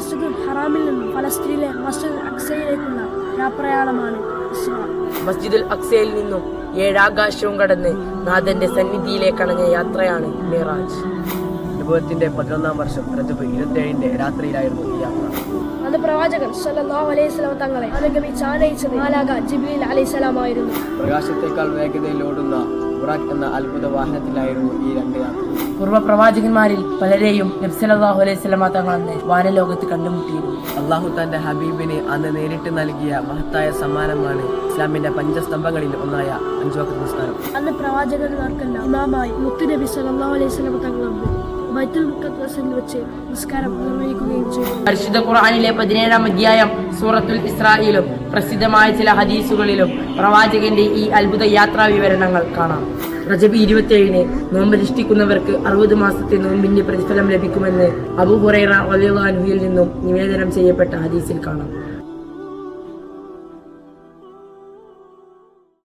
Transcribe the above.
മസ്ജിദുൽ ഹറാമിൽ നിന്നും ഫലസ്തീനിലെ മസ്ജിദ് അക്സയിലേക്കുള്ള യാത്രയാളമാണ് മസ്ജിദുൽ അക്സയിൽ നിന്നും ഏഴാകാശവും കടന്ന് നാഥന്റെ സന്നിധിയിലേക്കണഞ്ഞ യാത്രയാണ് മിറാജ്. അനുഭവത്തിന്റെ പതിനൊന്നാം വർഷം രജബ് ഇരുപത്തിയേഴിന്റെ രാത്രിയിലായിരുന്നു ഈ യാത്ര. അന്ന് പ്രവാചകൻ സല്ലല്ലാഹു അലൈഹി സ്വലം തങ്ങളെ അനുഗമിച്ച് ആനയിച്ചത് മാലാക ജിബ്രീൽ അലൈഹിസ്സലാമായിരുന്നു പ്രകാശത്തേക്കാൾ വേഗതയിൽ ഓടുന്ന ബുറാഖ് എന്ന അത്ഭുത വാഹനത്തിലായിരുന്നു ഈ രണ്ട് യാത്ര. പൂർവ പ്രവാചകന്മാരിൽ പലരെയും നബ്സലാഹു അലൈഹി തങ്ങൾ അന്ന് വാനലോകത്ത് കണ്ടുമുട്ടിയിരുന്നു. അള്ളാഹു തന്റെ ഹബീബിനെ അന്ന് നേരിട്ട് നൽകിയ മഹത്തായ സമ്മാനമാണ് ഇസ്ലാമിന്റെ പഞ്ചസ്തംഭങ്ങളിൽ ഒന്നായ അഞ്ചുവക്ത നിസ്കാരം അന്ന് പ്രവാചകന്മാർക്കെല്ലാം ഇമാമായി മുത്തുനബി സല്ലല്ലാഹു അലൈഹി സ്വലം തങ്ങളന്ന് ബൈത്തുൽ മുഖദ്സിൽ വെച്ച് നിസ്കാരം നിർവഹിക്കുകയും ചെയ്തു. പരിശുദ്ധ ഖുർആനിലെ പതിനേഴാം അധ്യായം സൂറത്തുൽ ഇസ്രായിലും പ്രസിദ്ധമായ ചില ഹദീസുകളിലും പ്രവാചകന്റെ ഈ അത്ഭുത യാത്രാ വിവരണങ്ങൾ കാണാം. റജബി ഇരുപത്തിയേഴിന് നോമ്പനുഷ്ഠിക്കുന്നവർക്ക് അറുപത് മാസത്തെ നോമ്പിന്റെ പ്രതിഫലം ലഭിക്കുമെന്ന് അബു ഹുറൈറ അലിയുൽ നിന്നും നിവേദനം ചെയ്യപ്പെട്ട ഹദീസിൽ കാണാം.